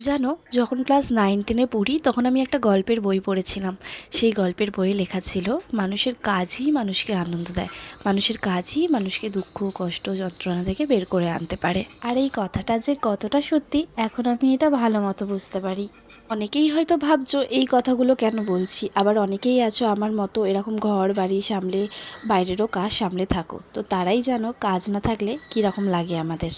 জানো, যখন class nine টেনে পড়ি, তখন আমি একটা গল্পের বই পড়েছিলাম। সেই গল্পের বইয়ে লেখা ছিল, মানুষের কাজই মানুষকে আনন্দ দেয়। মানুষের কাজই মানুষকে দুঃখ, কষ্ট, যন্ত্রণা থেকে বের করে আনতে পারে। আর এই কথাটা যে কতটা সত্যি, এখন আমি এটা ভালো মতো বুঝতে পারি। অনেকেই হয়তো ভাবছ, এই কথাগুলো কেন বলছি? আবার অনেকেই আছো, আমার মতো এরকম ঘর, বাড়ি সামলে, বাইরেরও কাজ সামলে থাকো। তো তারাই জানো, কাজ না থাকলে কীরকম লাগে আমাদের।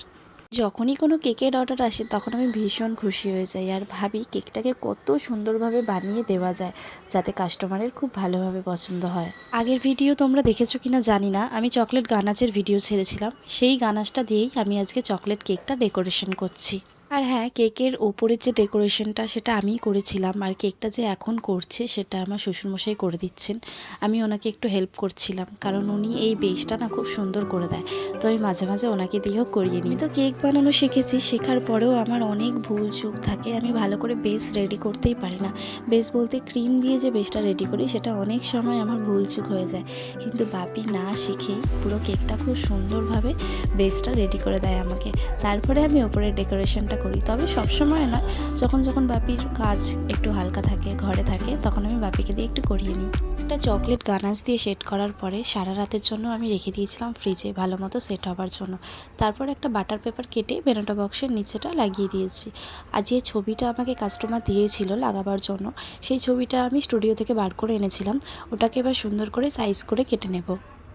যখনই কোনো কেকের অর্ডার আসে, তখন আমি ভীষণ খুশি হয়ে যাই। আর ভাবি, কেকটাকে কত সুন্দরভাবে বানিয়ে দেওয়া যায়, যাতে কাস্টমারের খুব ভালোভাবে পছন্দ হয়। আগের ভিডিও তোমরা দেখেছ কিনা জানি না। আমি চকলেট গানাচের ভিডিও ছেড়েছিলাম। সেই গানাচটা দিয়েই আমি আজকে চকলেট কেকটা ডেকোরেশন করছি। আর হ্যাঁ কেকের ওপরের যে ডেকোরেশনটা সেটা আমিই করেছিলাম আর কেকটা যে এখন করছে সেটা আমার শ্বশুরমশাই করে দিচ্ছেন। আমি ওনাকে একটু হেল্প করছিলাম কারণ উনি এই বেসটা না খুব সুন্দর করে দেয়। তো আমি মাঝে মাঝে ওনাকে দিয়েও করিয়ে নিই। তো কেক বানানো শিখেছি, শেখার পরেও আমার অনেক ভুল চুক থাকে। আমি ভালো করে বেস রেডি করতেই পারি না। বেস বলতে ক্রিম দিয়ে যে বেসটা রেডি করি সেটা অনেক সময় আমার ভুল চুক হয়ে যায়। কিন্তু বাপি না শিখেই পুরো কেকটা খুব সুন্দরভাবে বেসটা রেডি করে দেয় আমাকে। তারপরে আমি ওপরের ডেকোরেশনটা করি। তবে সবসময় নয়, যখন যখন বাপির কাজ একটু হালকা থাকে, ঘরে থাকে, তখন আমি বাপিকে দিয়ে একটু করিয়ে নিই। একটা চকলেট গানাস দিয়ে সেট করার পরে সারা রাতের জন্য আমি রেখে দিয়েছিলাম ফ্রিজে ভালো মতো সেট হবার জন্য। তারপর একটা বাটার পেপার কেটে বেনোটা বক্সের নিচেটা লাগিয়ে দিয়েছি। আর যে ছবিটা আমাকে কাস্টমার দিয়েছিল লাগাবার জন্য, সেই ছবিটা আমি স্টুডিও থেকে বার করে এনেছিলাম। ওটাকে এবার সুন্দর করে সাইজ করে কেটে নেব।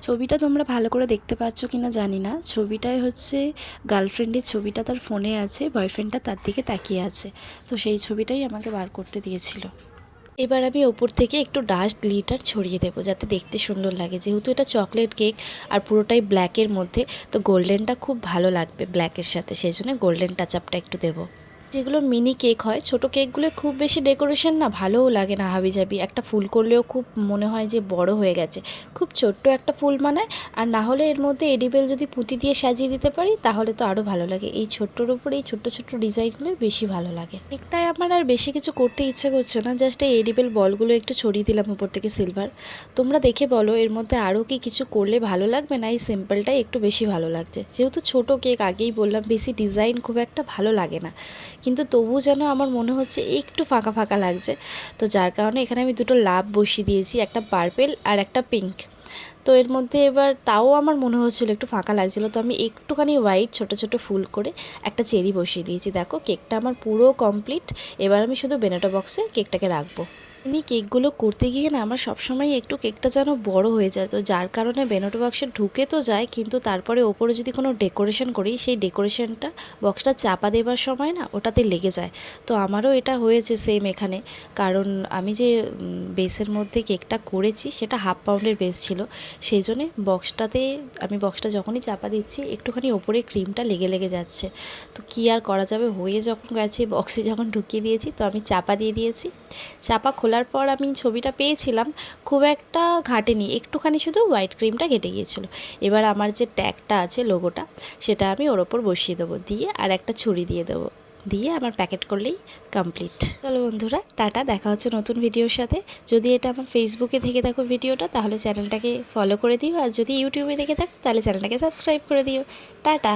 ছবিটা তোমরা ভালো করে দেখতে পাচ্ছ কি না জানি না। ছবিটায় হচ্ছে গার্লফ্রেন্ডের ছবিটা তার ফোনে আছে, বয়ফ্রেন্ডটা তার দিকে তাকিয়ে আছে। তো সেই ছবিটাই আমাকে বার করতে দিয়েছিল। এবার আমি ওপর থেকে একটু ডাস্ট গ্লিটার ছড়িয়ে দেবো, যাতে দেখতে সুন্দর লাগে। যেহেতু এটা চকলেট কেক আর পুরোটাই ব্ল্যাকের মধ্যে, তো গোল্ডেনটা খুব ভালো লাগবে ব্ল্যাকের সাথে। সেই জন্য গোল্ডেন টাচ আপটা একটু দেবো। যেগুলো মিনি কেক হয়, ছোট কেকগুলো খুব বেশি ডেকোরেশন না ভালোও লাগে না হাবি হাবিজাবি। একটা ফুল করলেও খুব মনে হয় যে বড় হয়ে গেছে। খুব ছোট্ট একটা ফুল মানায় আর না হলে এর মধ্যে এডিবেল যদি পুঁতি দিয়ে সাজিয়ে দিতে পারি, তাহলে তো আরও ভালো লাগে। এই ছোট্টর উপরে এই ছোট্ট ছোট্ট ডিজাইনগুলো বেশি ভালো লাগে। কেকটায় আমার আর বেশি কিছু করতে ইচ্ছে করছে না জাস্ট এই এডিবেল বলগুলো একটু ছড়িয়ে দিলাম উপর থেকে সিলভার তোমরা দেখে বলো, এর মধ্যে আরও কি কিছু করলে ভালো লাগবে, না এই সিম্পলটাই একটু বেশি ভালো লাগছে? যেহেতু ছোট কেক আগেই বললাম, বেশি ডিজাইন খুব একটা ভালো লাগে না। কিন্তু তবু যেন আমার মনে হচ্ছে একটু ফাঁকা ফাঁকা লাগছে। তো যার কারণে এখানে আমি দুটো লাভ বসিয়ে দিয়েছি, একটা পার্পেল আর একটা পিঙ্ক তো এর মধ্যে এবার তাও আমার মনে হচ্ছিল একটু ফাঁকা লাগছিল, তো আমি একটুখানি হোয়াইট ছোট ছোট ফুল করে একটা চেরি বসিয়ে দিয়েছি। দেখো কেকটা আমার পুরো কমপ্লিট এবার আমি শুধু বেনাটো বক্সে কেকটাকে রাখব। আমি কেকগুলো করতে গিয়ে না আমার সবসময় একটু কেকটা যেন বড় হয়ে যায়। তো যার কারণে বেনোটো বক্সে ঢুকে তো যায়, কিন্তু তারপরে ওপরে যদি কোনো ডেকোরেশন করি, সেই ডেকোরেশনটা বক্সটা চাপা দেবার সময় না ওটাতে লেগে যায়। তো আমারও এটা হয়েছে সেম এখানে। কারণ আমি যে বেসের মধ্যে কেকটা করেছি, সেটা হাফ পাউন্ডের বেস ছিল। সেই জন্যে বক্সটাতে, আমি বক্সটা যখনই চাপা দিচ্ছি, একটুখানি ওপরে ক্রিমটা লেগে লেগে যাচ্ছে। তো কী আর করা যাবে? হয়ে যখন গেছে বক্সে যখন ঢুকিয়ে দিয়েছি, তো আমি চাপা দিয়ে দিয়েছি। চাপা খোলার পর আমি ছবিটা পেয়েছিলাম, খুব একটা ঘাটেনি, একটুখানি শুধু হোয়াইট ক্রিমটা ঘেটে গিয়েছিল। এবার আমার যে ট্যাগটা আছে লোগোটা সেটা আমি ওর ওপর বসিয়ে দেবো দিয়ে আর একটা ছুরি দিয়ে দেবো, দিয়ে আমার প্যাকেট করলেই কমপ্লিট চলো বন্ধুরা, টাটা, দেখা হচ্ছে নতুন ভিডিওর সাথে। যদি এটা আমার ফেসবুকে থেকে দেখো ভিডিওটা তাহলে চ্যানেলটাকে ফলো করে দিও। আর যদি ইউটিউবে দেখে থাকো, তাহলে চ্যানেলটাকে সাবস্ক্রাইব করে দিও। টাটা!